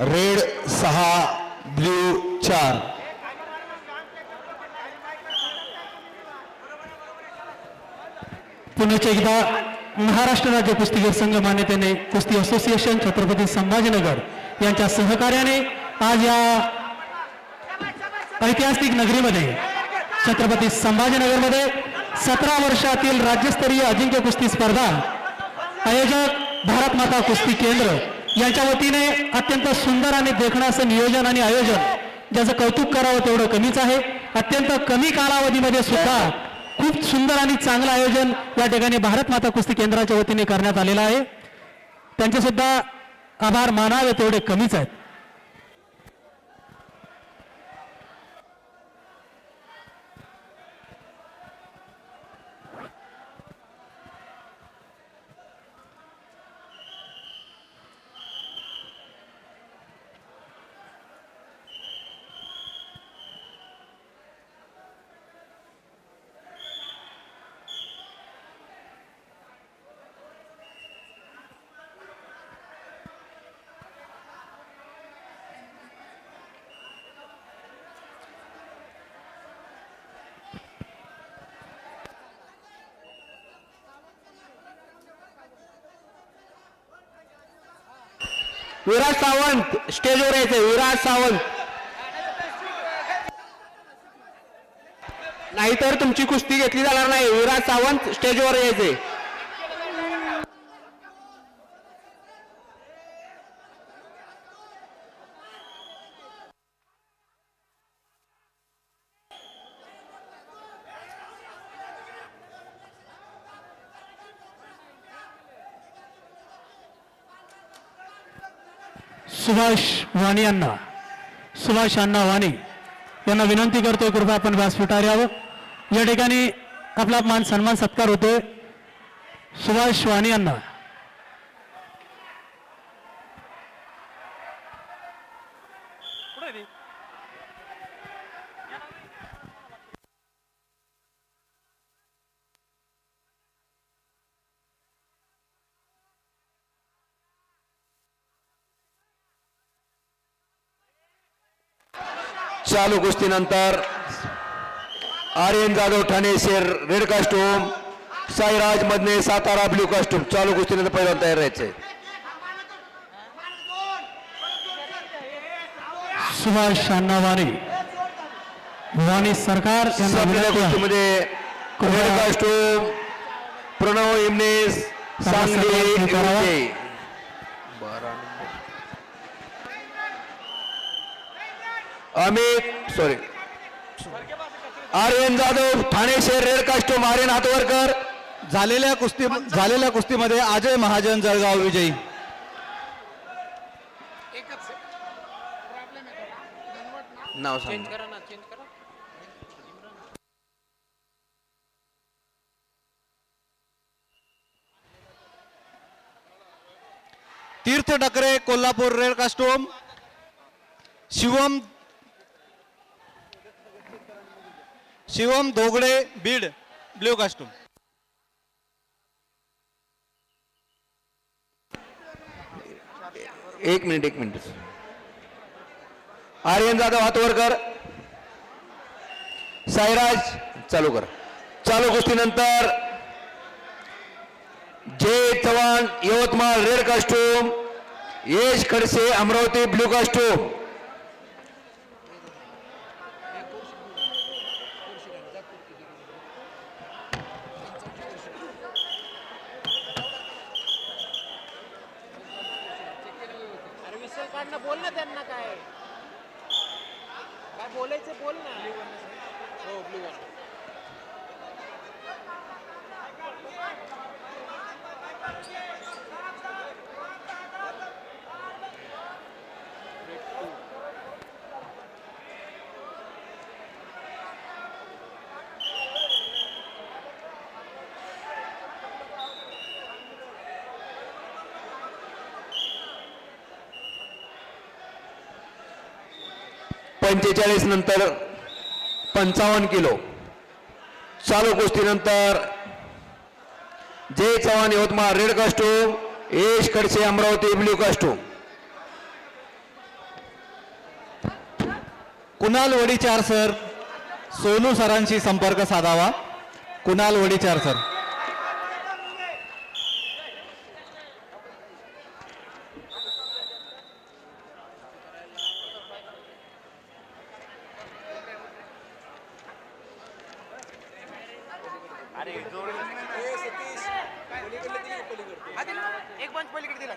Red सहा blue चार. पुण्याचे एकदा महाराष्ट्र राज्य कुस्तीगीर संघ मान्यतेने कुस्ती असोसिएशन छत्रपती संभाजीनगर यांच्या सहकार्याने आज या ऐतिहासिक नगरीमध्ये छत्रपती संभाजीनगरमध्ये सतरा वर्षातील राज्यस्तरीय अजिंक्य कुस्ती स्पर्धा आयोजक भारत माता कुस्ती केंद्र यांच्या वतीने अत्यंत सुंदर आणि देखणं असं नियोजन आणि आयोजन ज्याचं कौतुक करावं तेवढं कमीच आहे. अत्यंत कमी कालावधीमध्ये सुद्धा खूप सुंदर आणि चांगलं आयोजन या ठिकाणी भारत माता कुस्ती केंद्राच्या वतीने करण्यात आलेलं आहे. त्यांचे सुद्धा आभार मानावे तेवढे कमीच आहेत. विराज सावंत स्टेजवर यायचे विराज सावंत. नाहीतर तुमची कुस्ती घेतली जाणार नाही. विराज सावंत स्टेजवर यायचे सुभाष वाणी यांना सुभाष अण्णा वाणी यांना विनंती करतोय कृपया आपण व्यासपीठावर यावं या ठिकाणी आपला मान सन्मान सत्कार होतोय. सुभाष वाणी यांना चालू कुस्तीनंतर आर्यन जाधव ठाणे शेर red costume Sairaj Madhane Satara blue costume चालू कुस्तीनंतर पहिल्यांदा तयार राहायचंय सुभाष वाणी वाणी सरकार. कुस्तीमध्ये रेड कास्टूम प्रणव इमनेस सांगली हे करावं. युके. अमित सॉरी आर्यन जाधव ठाणे शहर रेड कास्टूम आर्यन हातवरकर. झालेल्या कुस्ती झालेल्या कुस्तीमध्ये अजय महाजन जळगाव विजयी. नाव सांग. Tirth Dakre Kolhapur red costume Shivam Shivam Dhogde Beed blue costume एक मिनिट एक मिनिट. आर्यन जाधव हातवरकर साईराज चालू कर. चालू गोष्टीनंतर Jay Chavan Yavatmal red costume Yash Khadse Amravati blue costume काढणं बोल ना त्यांना काय? काय बोलायचं बोल ना. हो ब्लू पंचेचाळीस नंतर पंचावन्न किलो. चालू गोष्टीनंतर Jay Chavan Yavatmal red costume Yash Khadse Amravati blue costume Kunal Wadichar sir Sonu सरांशी संपर्क साधावा. कुणाल वडीचार सर. एक पंच पलीकडे दिला